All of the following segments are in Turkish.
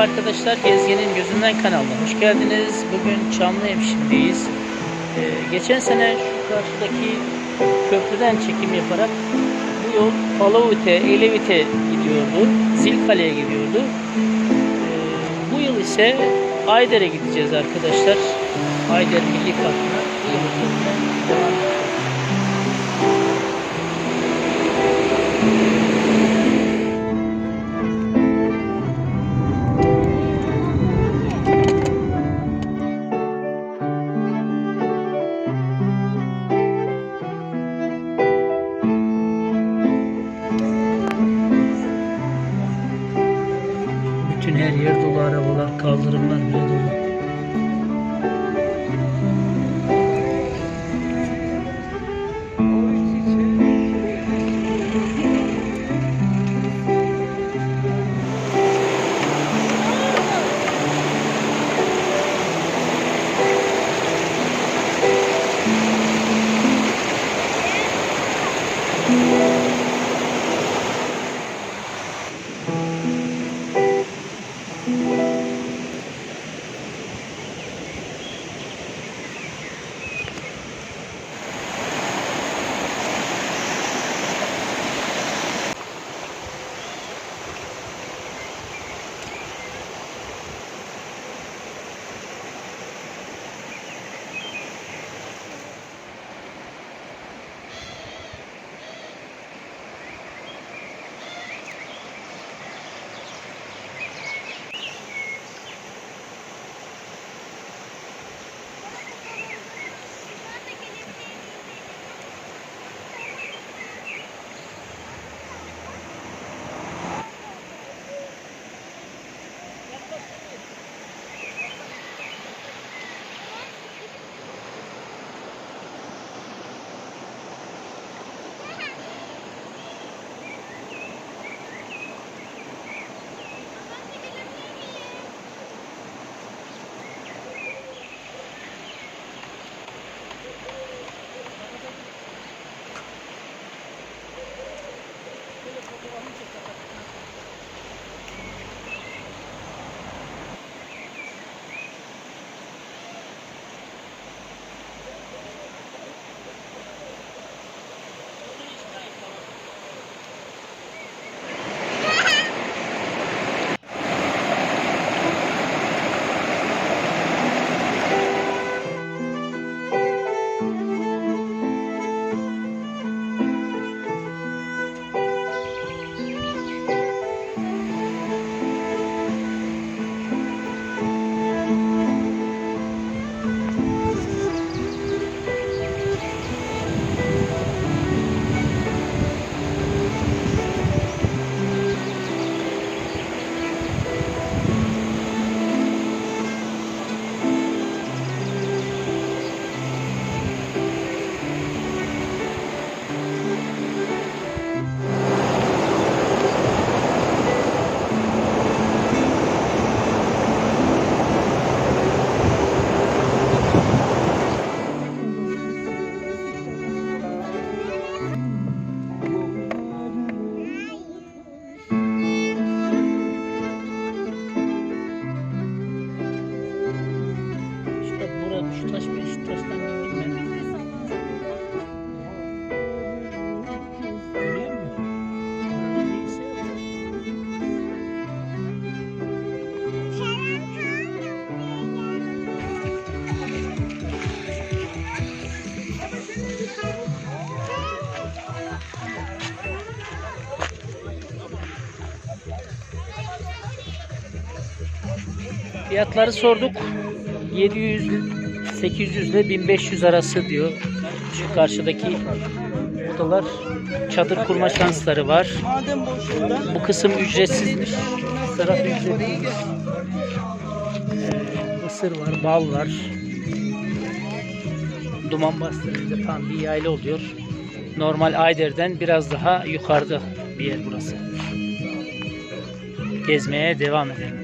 Arkadaşlar. Gezgenin Gözünden kanalına hoş geldiniz. Bugün Çamlıhemşin'deyiz. Ee, geçen sene şu karşıdaki köprüden çekim yaparak bu yol Palavut'e, Elevit'e gidiyordu. Zilkale'ye gidiyordu. Ee, bu yıl ise Ayder'e gideceğiz arkadaşlar. Ayder Milli Parkı'na. Şurada burada şu taş bir şu taştan değilse yok. Fiyatları sorduk. 700 800 ile 1500 arası diyor. Şu karşıdaki odalar çadır kurma şansları var. Bu kısım ücretsizmiş. Taraf ücretliymiş. Ee, mısır var, bal var. Duman bastırınca tam bir yayla oluyor. Normal Ayder'den biraz daha yukarıda bir yer burası. Gezmeye devam edelim.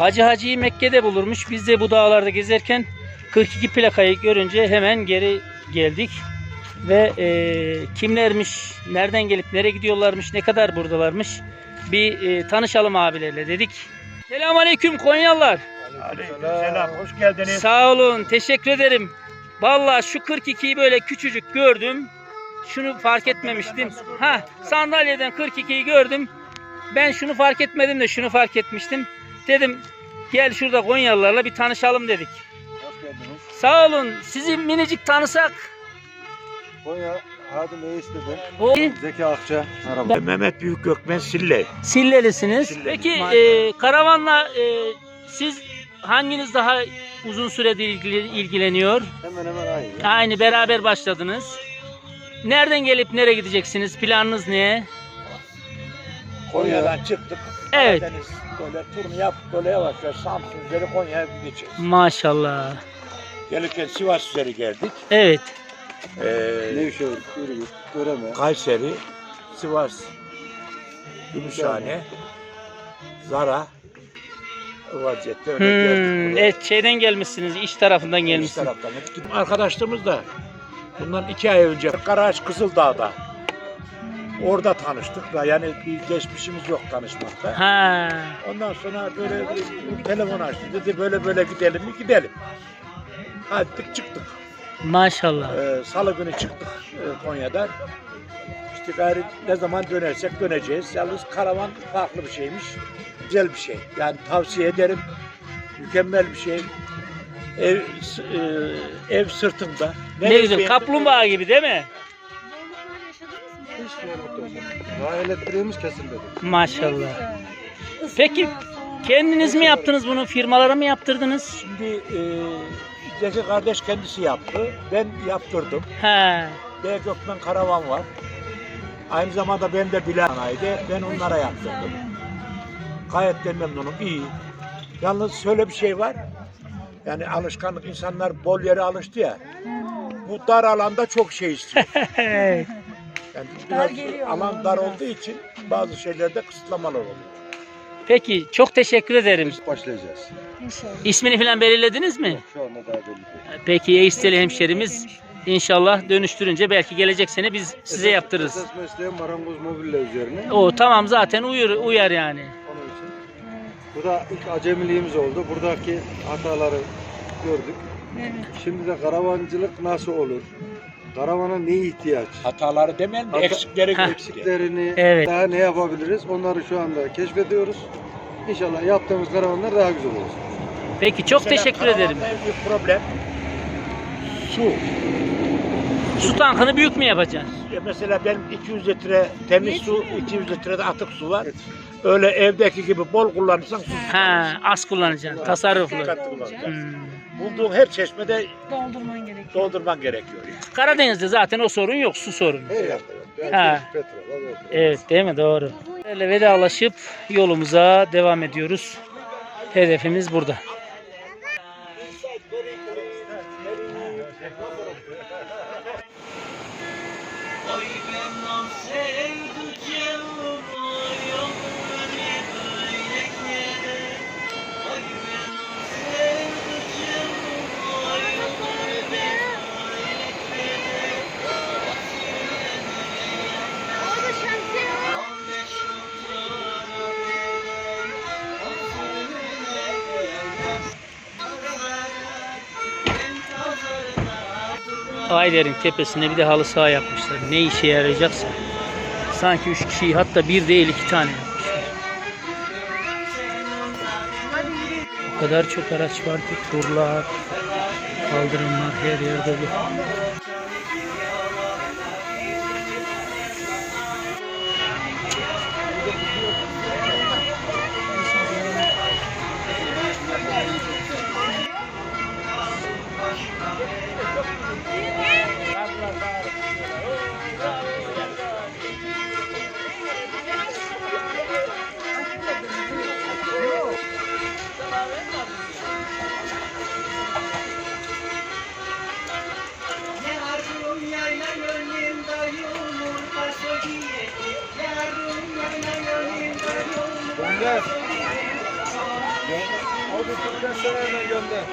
Hacı Hacı'yı Mekke'de bulurmuş. Biz de bu dağlarda gezerken 42 plakayı görünce hemen geri geldik. Ve e, kimlermiş, nereden gelip nereye gidiyorlarmış, ne kadar buradalarmış bir e, tanışalım abilerle dedik. Selamünaleyküm Konyalılar. Selam, hoş geldiniz. Sağ olun, teşekkür ederim. Vallahi şu 42'yi böyle küçücük gördüm. Şunu fark etmemiştim. Ha, sandalyeden 42'yi gördüm. Ben şunu fark etmedim de şunu fark etmiştim. Dedim gel şurada Konyalılarla bir tanışalım dedik. Hoş geldiniz. Sağ olun. Sizi minicik tanısak. Konya Hadim Eğisti'de. O Zeki Akça. Merhaba. Mehmet Büyük Gökmen Sille. Sillelisiniz. Silleli. Peki e, karavanla e, siz hanginiz daha uzun süredir ilgili- ilgileniyor? Hemen hemen aynı. Aynı beraber başladınız. Nereden gelip nereye gideceksiniz? Planınız ne? Konya'dan çıktık. Evet. Karadeniz böyle turunu yapıp böyle yavaş yavaş Samsun üzeri Konya'ya gideceğiz. Maşallah. Gelirken Sivas üzeri geldik. Evet. Ee, Nevşehir, Ürgüp, Göreme. Kayseri, Sivas, Gümüşhane, Zara o vaziyette öyle Hmm, geldik. buraya. evet şeyden gelmişsiniz, iş tarafından İç gelmişsiniz. taraftan hep gittik. Arkadaşlarımız da bundan iki ay önce Karaağaç Kızıldağ'da orada tanıştık da yani bir geçmişimiz yok tanışmakta. Ha, Ondan sonra böyle bir, telefon açtı. Dedi böyle böyle gidelim mi? Gidelim. Hadi çıktık. maşallah. Ee, Salı günü çıktık e, Konya'dan. İşte gayri ne zaman dönersek döneceğiz. Yalnız karavan farklı bir şeymiş. Güzel bir şey. Yani tavsiye ederim. Mükemmel bir şey. Ev, s- e, ev sırtında. Ne Nereye güzel, beğendim? kaplumbağa gibi değil mi? Hiç yoruldu. Daha elektriğimiz kesilmedi. Maşallah. Peki kendiniz mi yaptınız bunu, firmalara mı yaptırdınız? Şimdi e, Zeki kardeş kendisi yaptı. Ben yaptırdım. Ha, B Gökmen Karavan var. Aynı zamanda ben de Bilal Sanayide. Ben onlara yaptırdım. Gayet de memnunum. iyi. Yalnız şöyle bir şey var. Yani alışkanlık insanlar bol yere alıştı ya. Bu dar alanda çok şey istiyor. Yani biraz alan dar olduğu için bazı şeylerde kısıtlamalar oluyor. Peki çok teşekkür ederim. Biz başlayacağız. İsmini falan belirlediniz mi? Şu anda daha belli değil. Peki Yeisteli hemşerimiz inşallah dönüştürünce belki gelecek sene biz size yaptırırız. Esas mesleğim marangoz mobille üzerine. O tamam zaten uyur, uyar yani. Onun için. Bu da ilk acemiliğimiz oldu. Buradaki hataları gördük. Şimdi de karavancılık nasıl olur? Karavana ne ihtiyaç? Hataları demeyelim de Hata- eksikleri Heh. eksiklerini Evet. daha ne yapabiliriz? Onları şu anda keşfediyoruz. İnşallah yaptığımız karavanlar daha güzel olsun. Peki çok Mesela teşekkür ederim. en büyük problem su. Su tankını büyük mü yapacağız? Ya mesela benim 200 litre temiz su, 200 litre de atık su var. Öyle evdeki gibi bol kullanırsan su Ha, az kullanacaksın. Tasarruflu. dikkatli. Hmm. Bulduğun her çeşmede Doldurman gerekiyor. doldurman gerekiyor. yani. Karadeniz'de zaten o sorun yok, su sorunu. Her yerde yok. Yani Ha. petrol, evet. Evet değil mi? Doğru. Böyle vedalaşıp yolumuza devam ediyoruz. Hedefimiz burada. Ayder'in tepesine bir de halı saha yapmışlar. Ne işe yarayacaksa. Sanki üç kişiyi hatta bir değil iki tane yapmışlar. O kadar çok araç var ki turlar, kaldırımlar her yerde bu. Abi Türkmen Sarayı'na gönder.